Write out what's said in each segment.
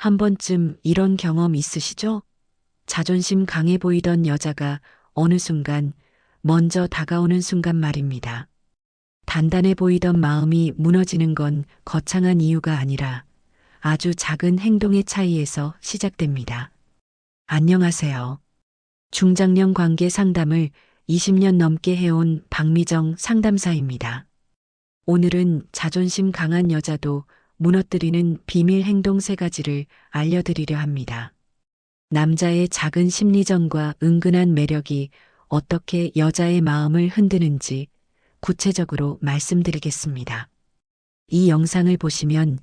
한 번쯤 이런 경험 있으시죠? 자존심 강해 보이던 여자가 어느 순간 먼저 다가오는 순간 말입니다. 단단해 보이던 마음이 무너지는 건 거창한 이유가 아니라 아주 작은 행동의 차이에서 시작됩니다. 안녕하세요. 중장년 관계 상담을 20년 넘게 해온 박미정 상담사입니다. 오늘은 자존심 강한 여자도 무너뜨리는 비밀 행동 세 가지를 알려드리려 합니다. 남자의 작은 심리전과 은근한 매력이 어떻게 여자의 마음을 흔드는지 구체적으로 말씀드리겠습니다. 이 영상을 보시면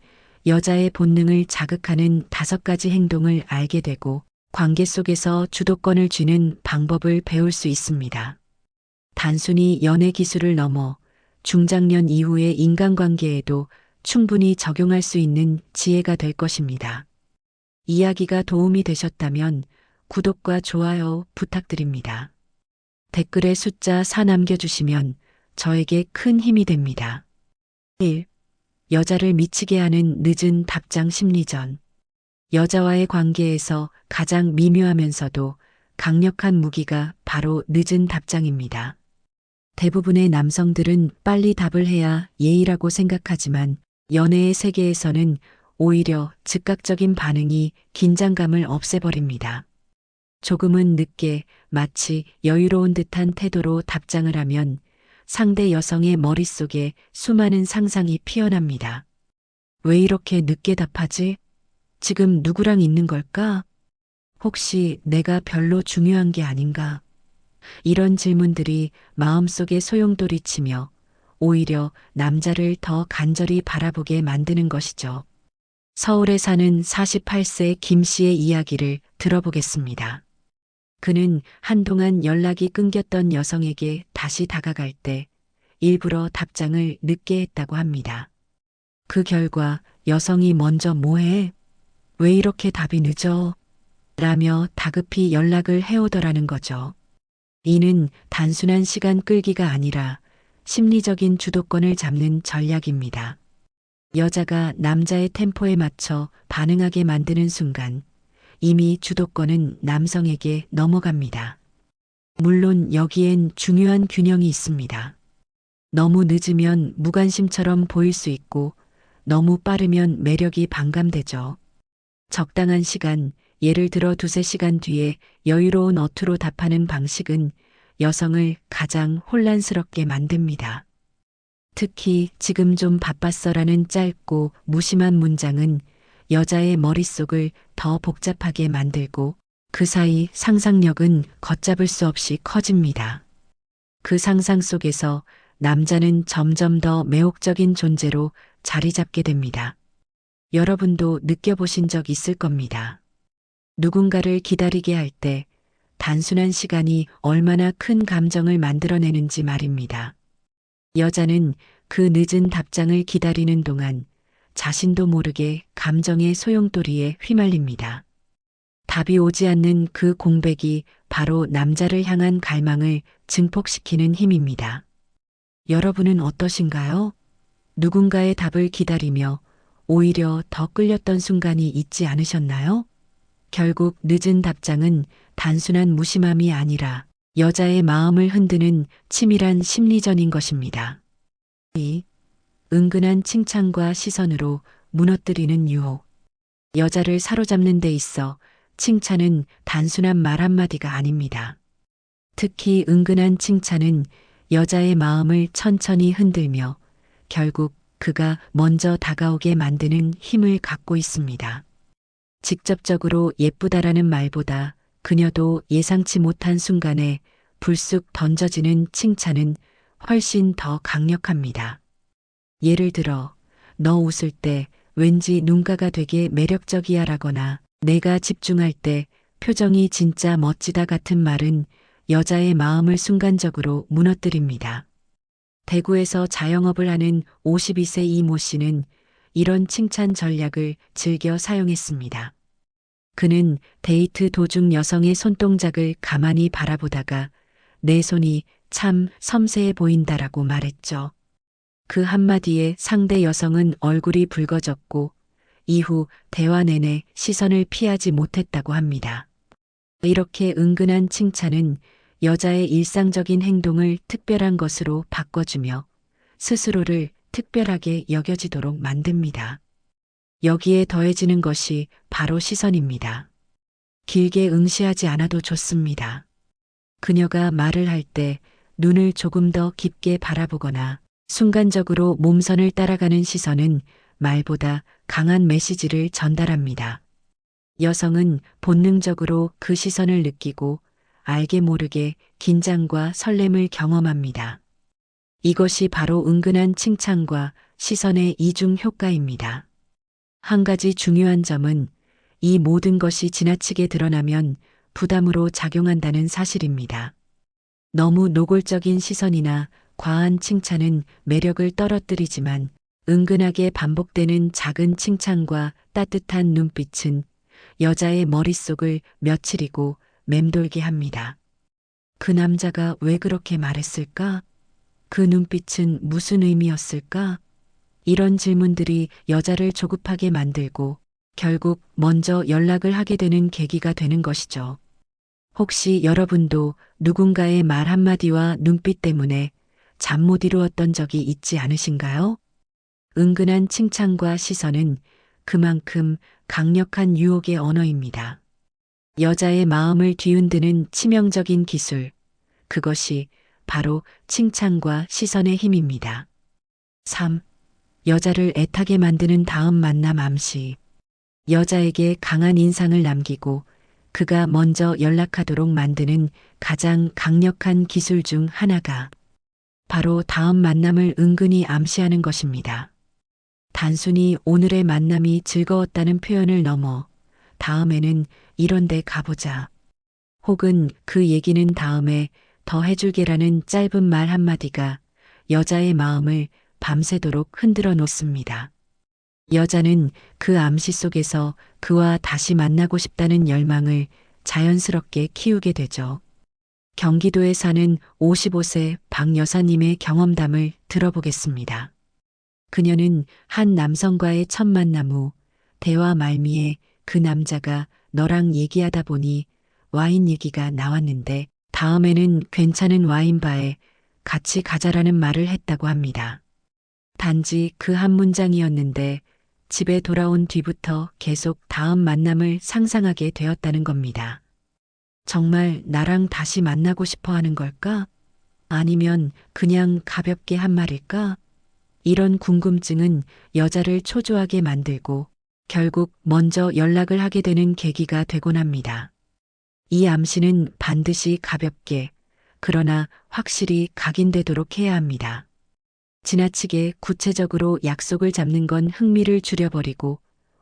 여자의 본능을 자극하는 다섯 가지 행동을 알게 되고 관계 속에서 주도권을 쥐는 방법을 배울 수 있습니다. 단순히 연애 기술을 넘어 중장년 이후의 인간관계에도 충분히 적용할 수 있는 지혜가 될 것입니다. 이야기가 도움이 되셨다면 구독과 좋아요 부탁드립니다. 댓글에 숫자 4 남겨주시면 저에게 큰 힘이 됩니다. 1. 여자를 미치게 하는 늦은 답장 심리전. 여자와의 관계에서 가장 미묘하면서도 강력한 무기가 바로 늦은 답장입니다. 대부분의 남성들은 빨리 답을 해야 예의라고 생각하지만 연애의 세계에서는 오히려 즉각적인 반응이 긴장감을 없애버립니다. 조금은 늦게 마치 여유로운 듯한 태도로 답장을 하면 상대 여성의 머릿속에 수많은 상상이 피어납니다. 왜 이렇게 늦게 답하지? 지금 누구랑 있는 걸까? 혹시 내가 별로 중요한 게 아닌가? 이런 질문들이 마음속에 소용돌이치며 오히려 남자를 더 간절히 바라보게 만드는 것이죠. 서울에 사는 48세 김 씨의 이야기를 들어보겠습니다. 그는 한동안 연락이 끊겼던 여성에게 다시 다가갈 때 일부러 답장을 늦게 했다고 합니다. 그 결과 여성이 먼저 뭐해? 왜 이렇게 답이 늦어? 라며 다급히 연락을 해오더라는 거죠. 이는 단순한 시간 끌기가 아니라 심리적인 주도권을 잡는 전략입니다. 여자가 남자의 템포에 맞춰 반응하게 만드는 순간 이미 주도권은 남성에게 넘어갑니다. 물론 여기엔 중요한 균형이 있습니다. 너무 늦으면 무관심처럼 보일 수 있고 너무 빠르면 매력이 반감되죠. 적당한 시간, 예를 들어 두세 시간 뒤에 여유로운 어투로 답하는 방식은 여성을 가장 혼란스럽게 만듭니다. 특히 지금 좀 바빴어라는 짧고 무심한 문장은 여자의 머릿속을 더 복잡하게 만들고 그 사이 상상력은 걷잡을 수 없이 커집니다. 그 상상 속에서 남자는 점점 더 매혹적인 존재로 자리 잡게 됩니다. 여러분도 느껴보신 적 있을 겁니다. 누군가를 기다리게 할 때 단순한 시간이 얼마나 큰 감정을 만들어내는지 말입니다. 여자는 그 늦은 답장을 기다리는 동안 자신도 모르게 감정의 소용돌이에 휘말립니다. 답이 오지 않는 그 공백이 바로 남자를 향한 갈망을 증폭시키는 힘입니다. 여러분은 어떠신가요? 누군가의 답을 기다리며 오히려 더 끌렸던 순간이 있지 않으셨나요? 결국 늦은 답장은 단순한 무심함이 아니라 여자의 마음을 흔드는 치밀한 심리전인 것입니다. 이 은근한 칭찬과 시선으로 무너뜨리는 유혹. 여자를 사로잡는 데 있어 칭찬은 단순한 말 한마디가 아닙니다. 특히 은근한 칭찬은 여자의 마음을 천천히 흔들며 결국 그가 먼저 다가오게 만드는 힘을 갖고 있습니다. 직접적으로 예쁘다라는 말보다 그녀도 예상치 못한 순간에 불쑥 던져지는 칭찬은 훨씬 더 강력합니다. 예를 들어, 너 웃을 때 왠지 눈가가 되게 매력적이야 라거나 내가 집중할 때 표정이 진짜 멋지다 같은 말은 여자의 마음을 순간적으로 무너뜨립니다. 대구에서 자영업을 하는 52세 이모 씨는 이런 칭찬 전략을 즐겨 사용했습니다. 그는 데이트 도중 여성의 손동작을 가만히 바라보다가 내 손이 참 섬세해 보인다라고 말했죠. 그 한마디에 상대 여성은 얼굴이 붉어졌고 이후 대화 내내 시선을 피하지 못했다고 합니다. 이렇게 은근한 칭찬은 여자의 일상적인 행동을 특별한 것으로 바꿔주며 스스로를 특별하게 여겨지도록 만듭니다. 여기에 더해지는 것이 바로 시선입니다. 길게 응시하지 않아도 좋습니다. 그녀가 말을 할 때 눈을 조금 더 깊게 바라보거나 순간적으로 몸선을 따라가는 시선은 말보다 강한 메시지를 전달합니다. 여성은 본능적으로 그 시선을 느끼고 알게 모르게 긴장과 설렘을 경험합니다. 이것이 바로 은근한 칭찬과 시선의 이중 효과입니다. 한 가지 중요한 점은 이 모든 것이 지나치게 드러나면 부담으로 작용한다는 사실입니다. 너무 노골적인 시선이나 과한 칭찬은 매력을 떨어뜨리지만 은근하게 반복되는 작은 칭찬과 따뜻한 눈빛은 여자의 머릿속을 며칠이고 맴돌게 합니다. 그 남자가 왜 그렇게 말했을까? 그 눈빛은 무슨 의미였을까? 이런 질문들이 여자를 조급하게 만들고 결국 먼저 연락을 하게 되는 계기가 되는 것이죠. 혹시 여러분도 누군가의 말 한마디와 눈빛 때문에 잠 못 이루었던 적이 있지 않으신가요? 은근한 칭찬과 시선은 그만큼 강력한 유혹의 언어입니다. 여자의 마음을 뒤흔드는 치명적인 기술. 그것이 바로 칭찬과 시선의 힘입니다. 3. 여자를 애타게 만드는 다음 만남 암시. 여자에게 강한 인상을 남기고 그가 먼저 연락하도록 만드는 가장 강력한 기술 중 하나가 바로 다음 만남을 은근히 암시하는 것입니다. 단순히 오늘의 만남이 즐거웠다는 표현을 넘어 다음에는 이런 데 가보자. 혹은 그 얘기는 다음에 더 해줄게라는 짧은 말 한마디가 여자의 마음을 밤새도록 흔들어 놓습니다. 여자는 그 암시 속에서 그와 다시 만나고 싶다는 열망을 자연스럽게 키우게 되죠. 경기도에 사는 55세 박 여사님의 경험담을 들어보겠습니다. 그녀는 한 남성과의 첫 만남 후 대화 말미에 그 남자가 너랑 얘기하다 보니 와인 얘기가 나왔는데 다음에는 괜찮은 와인바에 같이 가자라는 말을 했다고 합니다. 단지 그 한 문장이었는데 집에 돌아온 뒤부터 계속 다음 만남을 상상하게 되었다는 겁니다. 정말 나랑 다시 만나고 싶어 하는 걸까? 아니면 그냥 가볍게 한 말일까? 이런 궁금증은 여자를 초조하게 만들고 결국 먼저 연락을 하게 되는 계기가 되곤 합니다. 이 암시는 반드시 가볍게, 그러나 확실히 각인되도록 해야 합니다. 지나치게 구체적으로 약속을 잡는 건 흥미를 줄여버리고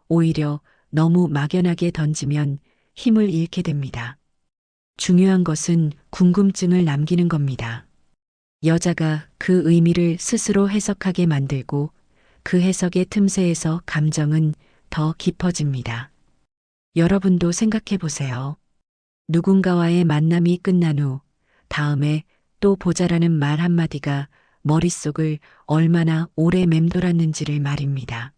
오히려 너무 막연하게 던지면 힘을 잃게 됩니다. 중요한 것은 궁금증을 남기는 겁니다. 여자가 그 의미를 스스로 해석하게 만들고 그 해석의 틈새에서 감정은 더 깊어집니다. 여러분도 생각해 보세요. 누군가와의 만남이 끝난 후 다음에 또 보자라는 말 한마디가 머릿속을 얼마나 오래 맴돌았는지를 말입니다.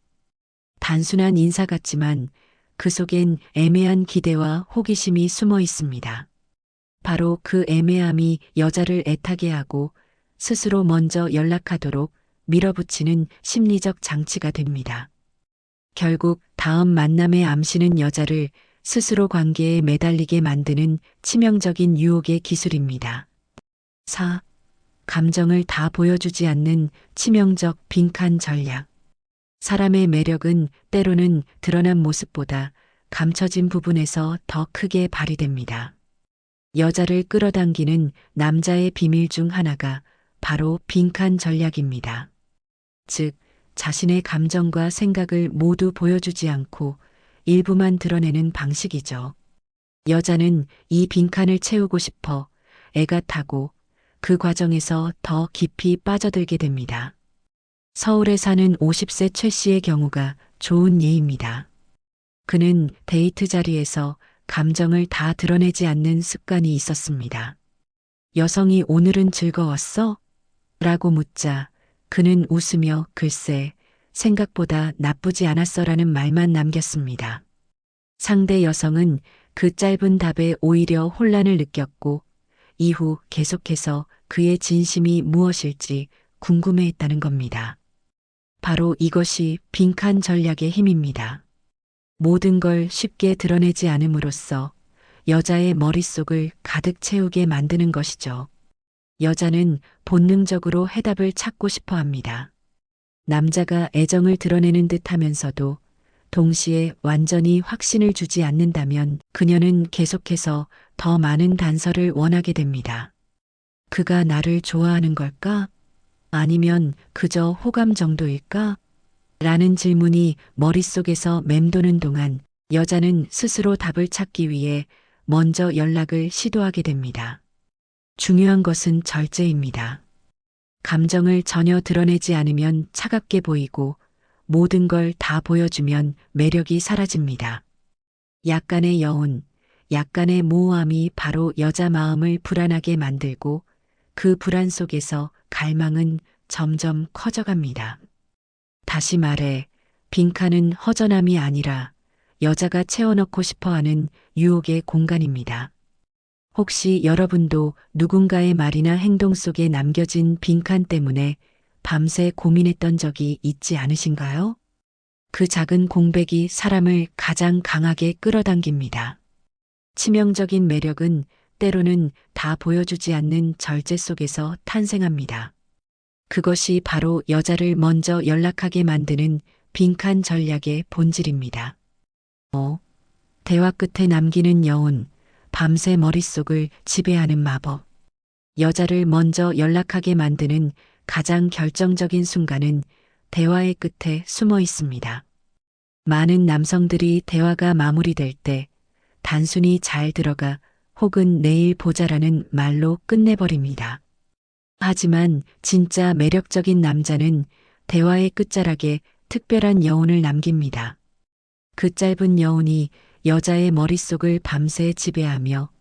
단순한 인사 같지만 그 속엔 애매한 기대와 호기심이 숨어 있습니다. 바로 그 애매함이 여자를 애타게 하고 스스로 먼저 연락하도록 밀어붙이는 심리적 장치가 됩니다. 결국 다음 만남의 암시는 여자를 스스로 관계에 매달리게 만드는 치명적인 유혹의 기술입니다. 4. 감정을 다 보여주지 않는 치명적 빈칸 전략. 사람의 매력은 때로는 드러난 모습보다 감춰진 부분에서 더 크게 발휘됩니다. 여자를 끌어당기는 남자의 비밀 중 하나가 바로 빈칸 전략입니다. 즉, 자신의 감정과 생각을 모두 보여주지 않고 일부만 드러내는 방식이죠. 여자는 이 빈칸을 채우고 싶어 애가 타고 그 과정에서 더 깊이 빠져들게 됩니다. 서울에 사는 50세 최 씨의 경우가 좋은 예입니다. 그는 데이트 자리에서 감정을 다 드러내지 않는 습관이 있었습니다. 여성이 오늘은 즐거웠어? 라고 묻자 그는 웃으며 글쎄, 생각보다 나쁘지 않았어라는 말만 남겼습니다. 상대 여성은 그 짧은 답에 오히려 혼란을 느꼈고 이후 계속해서 그의 진심이 무엇일지 궁금해했다는 겁니다. 바로 이것이 빈칸 전략의 힘입니다. 모든 걸 쉽게 드러내지 않음으로써 여자의 머릿속을 가득 채우게 만드는 것이죠. 여자는 본능적으로 해답을 찾고 싶어 합니다. 남자가 애정을 드러내는 듯 하면서도 동시에 완전히 확신을 주지 않는다면 그녀는 계속해서 더 많은 단서를 원하게 됩니다. 그가 나를 좋아하는 걸까? 아니면 그저 호감 정도일까? 라는 질문이 머릿속에서 맴도는 동안 여자는 스스로 답을 찾기 위해 먼저 연락을 시도하게 됩니다. 중요한 것은 절제입니다. 감정을 전혀 드러내지 않으면 차갑게 보이고 모든 걸 다 보여주면 매력이 사라집니다. 약간의 여운, 약간의 모호함이 바로 여자 마음을 불안하게 만들고 그 불안 속에서 갈망은 점점 커져갑니다. 다시 말해, 빈칸은 허전함이 아니라 여자가 채워넣고 싶어 하는 유혹의 공간입니다. 혹시 여러분도 누군가의 말이나 행동 속에 남겨진 빈칸 때문에 밤새 고민했던 적이 있지 않으신가요? 그 작은 공백이 사람을 가장 강하게 끌어당깁니다. 치명적인 매력은 때로는 다 보여주지 않는 절제 속에서 탄생합니다. 그것이 바로 여자를 먼저 연락하게 만드는 빈칸 전략의 본질입니다. 어, 대화 끝에 남기는 여운, 밤새 머릿속을 지배하는 마법. 여자를 먼저 연락하게 만드는 가장 결정적인 순간은 대화의 끝에 숨어 있습니다. 많은 남성들이 대화가 마무리될 때 단순히 잘 들어가 혹은 내일 보자라는 말로 끝내버립니다. 하지만 진짜 매력적인 남자는 대화의 끝자락에 특별한 여운을 남깁니다. 그 짧은 여운이 여자의 머릿속을 밤새 지배하며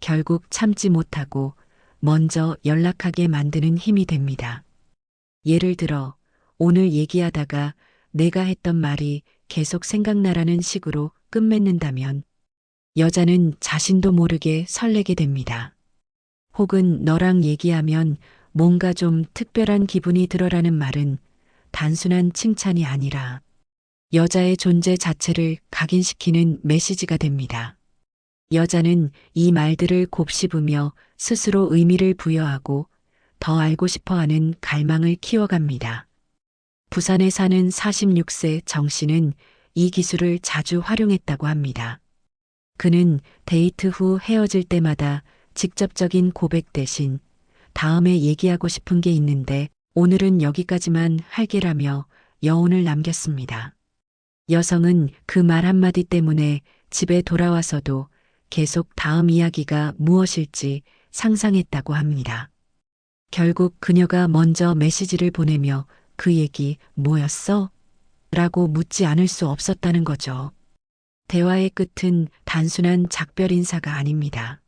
결국 참지 못하고 먼저 연락하게 만드는 힘이 됩니다. 예를 들어 오늘 얘기하다가 내가 했던 말이 계속 생각나라는 식으로 끝맺는다면 여자는 자신도 모르게 설레게 됩니다. 혹은 너랑 얘기하면 뭔가 좀 특별한 기분이 들어라는 말은 단순한 칭찬이 아니라 여자의 존재 자체를 각인시키는 메시지가 됩니다. 여자는 이 말들을 곱씹으며 스스로 의미를 부여하고 더 알고 싶어 하는 갈망을 키워갑니다. 부산에 사는 46세 정 씨는 이 기술을 자주 활용했다고 합니다. 그는 데이트 후 헤어질 때마다 직접적인 고백 대신 다음에 얘기하고 싶은 게 있는데 오늘은 여기까지만 할게라며 여운을 남겼습니다. 여성은 그 말 한마디 때문에 집에 돌아와서도 계속 다음 이야기가 무엇일지 상상했다고 합니다. 결국 그녀가 먼저 메시지를 보내며 그 얘기 뭐였어? 라고 묻지 않을 수 없었다는 거죠. 대화의 끝은 단순한 작별 인사가 아닙니다.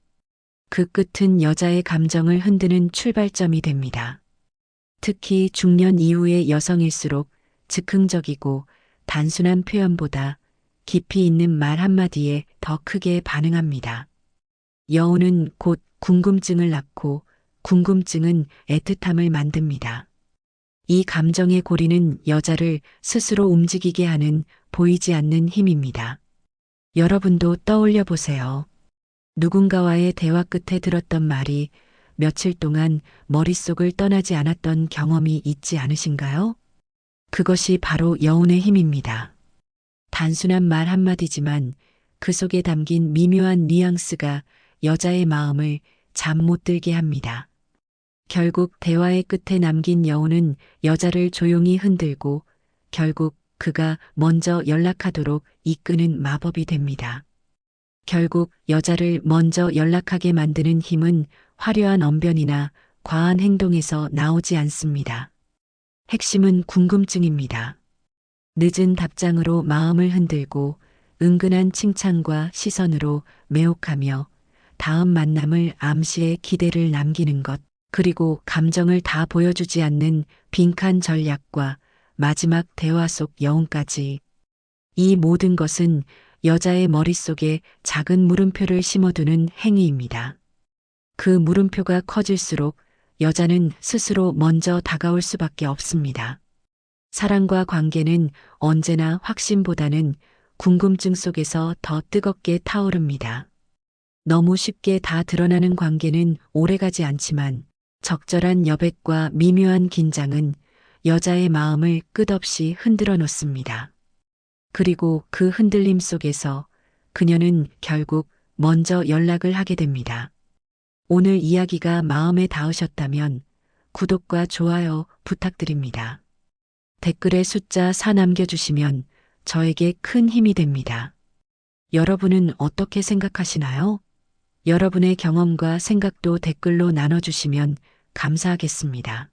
그 끝은 여자의 감정을 흔드는 출발점이 됩니다. 특히 중년 이후의 여성일수록 즉흥적이고 단순한 표현보다 깊이 있는 말 한마디에 더 크게 반응합니다. 여우는 곧 궁금증을 낳고 궁금증은 애틋함을 만듭니다. 이 감정의 고리는 여자를 스스로 움직이게 하는 보이지 않는 힘입니다. 여러분도 떠올려 보세요. 누군가와의 대화 끝에 들었던 말이 며칠 동안 머릿속을 떠나지 않았던 경험이 있지 않으신가요? 그것이 바로 여운의 힘입니다. 단순한 말 한마디지만 그 속에 담긴 미묘한 뉘앙스가 여자의 마음을 잠 못 들게 합니다. 결국 대화의 끝에 남긴 여운은 여자를 조용히 흔들고 결국 그가 먼저 연락하도록 이끄는 마법이 됩니다. 결국 여자를 먼저 연락하게 만드는 힘은 화려한 언변이나 과한 행동에서 나오지 않습니다. 핵심은 궁금증입니다. 늦은 답장으로 마음을 흔들고 은근한 칭찬과 시선으로 매혹하며 다음 만남을 암시해 기대를 남기는 것, 그리고 감정을 다 보여주지 않는 빈칸 전략과 마지막 대화 속 여운까지. 이 모든 것은 여자의 머릿속에 작은 물음표를 심어두는 행위입니다. 그 물음표가 커질수록 여자는 스스로 먼저 다가올 수밖에 없습니다. 사랑과 관계는 언제나 확신보다는 궁금증 속에서 더 뜨겁게 타오릅니다. 너무 쉽게 다 드러나는 관계는 오래가지 않지만 적절한 여백과 미묘한 긴장은 여자의 마음을 끝없이 흔들어 놓습니다. 그리고 그 흔들림 속에서 그녀는 결국 먼저 연락을 하게 됩니다. 오늘 이야기가 마음에 닿으셨다면 구독과 좋아요 부탁드립니다. 댓글에 숫자 4 남겨주시면 저에게 큰 힘이 됩니다. 여러분은 어떻게 생각하시나요? 여러분의 경험과 생각도 댓글로 나눠주시면 감사하겠습니다.